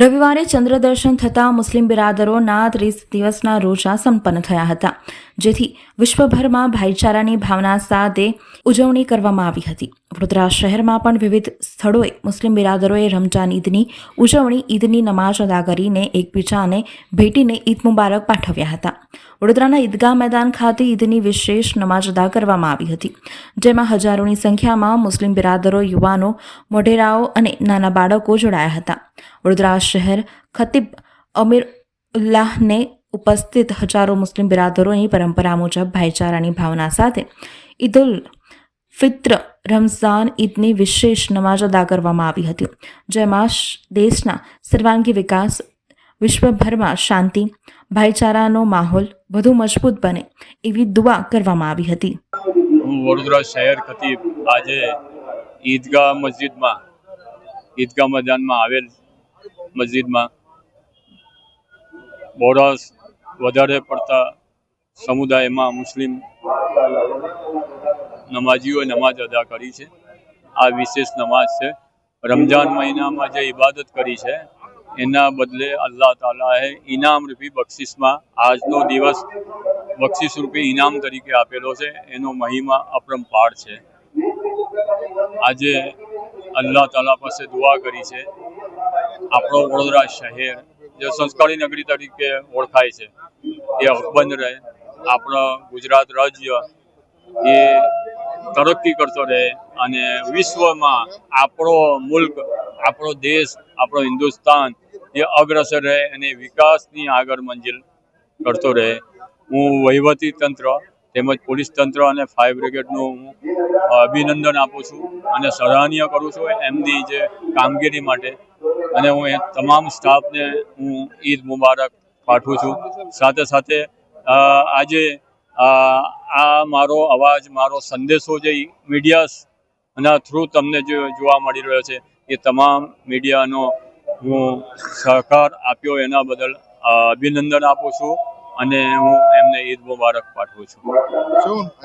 રવિવારે ચંદ્ર દર્શન થતાં મુસ્લિમ બિરાદરોના ત્રીસ દિવસના રોજા સંપન્ન થયા હતા, જેથી વિશ્વભરમાં ભાઈચારાની ભાવના સાથે ઉજવણી કરવામાં આવી હતી. વડોદરા શહેરમાં પણ વિવિધ સ્થળોએ મુસ્લિમ બિરાદરોએ રમજાન ઈદની ઉજવણી, ઈદની નમાઝ અદા કરીને એકબીજાને ભેટીને ઈદ મુબારક પાઠવ્યા હતા. વડોદરાના ઈદગાહ મેદાન ખાતે ઈદની વિશેષ નમાઝ અદા કરવામાં આવી હતી, જેમાં હજારોની સંખ્યામાં મુસ્લિમ બિરાદરો, યુવાનો, મોઢેરાઓ અને નાના બાળકો જોડાયા હતા. વડોદરા શહેર ખતીબ અમીર ઉલ્લાહને ઉપસ્થિત હજારો મુસ્લિમ બિરાદરોની પરંપરા મુજબ ભાઈચારાની ભાવના સાથે ઈદ ઉલ ફિત્ર, રમઝાન ઈદની વિશેષ નમાઝ અદા કરવામાં આવી હતી. જેમાં દેશના સર્વાંગી વિકાસ, વિશ્વભરમાં શાંતિ, ભાઈચારાનો માહોલ વધુ મજબૂત બને એવી દુઆ કરવામાં આવી હતી. હું વડોદરા શહેર ખતીબ આજે ઈદગાહ મસ્જિદમાં, ઈદગાહ મેદાનમાં આવેલ મસ્જિદમાં બોરાસ વધારે પડતા સમુદાયમાં મુસ્લિમ નમાજીઓએ નમાજ અદા કરી છે. આ વિશેષ નમાજ છે. રમજાન મહિનામાં જે ઇબાદત કરી છે, એના બદલે અલ્લાહ તાલાએ ઇનામ રૂપી બક્ષિસમાં આજનો દિવસ બક્ષિસ રૂપી ઇનામ તરીકે આપેલો છે. એનો મહિમા અપરંપાર છે. આજે અલ્લાહ તાલા પાસે દુઆ કરી છે. આપણો વડોદરા શહેર જે સંસ્કારી નગરી તરીકે ઓળખાય છે, એ અકબંધ રહે. આપણો ગુજરાત રાજ્ય એ તરક્કી કરતો રહે અને વિશ્વમાં આપણો મુલ્ક, આપણો દેશ, આપણો હિન્દુસ્તાન એ અગ્રસર રહે અને વિકાસની આગળ મંજિલ કરતો રહે. હું વહીવટી તંત્ર તેમજ પોલીસ તંત્ર અને ફાયર બ્રિગેડનું હું અભિનંદન આપું છું અને સરાહનીય કરું છું એમની જે કામગીરી માટે. અને હું એ તમામ સ્ટાફને હું ઈદ મુબારક પાઠવું છું. સાથે સાથે આજે આ મારો અવાજ, મારો સંદેશો જે મીડિયાના થ્રુ તમને જે જોવા મળી રહ્યો છે, એ તમામ મીડિયાનો હું સહકાર આપ્યો એના બદલ અભિનંદન આપું છું અને હું એમને ઈદ મુબારક પાઠવું છું.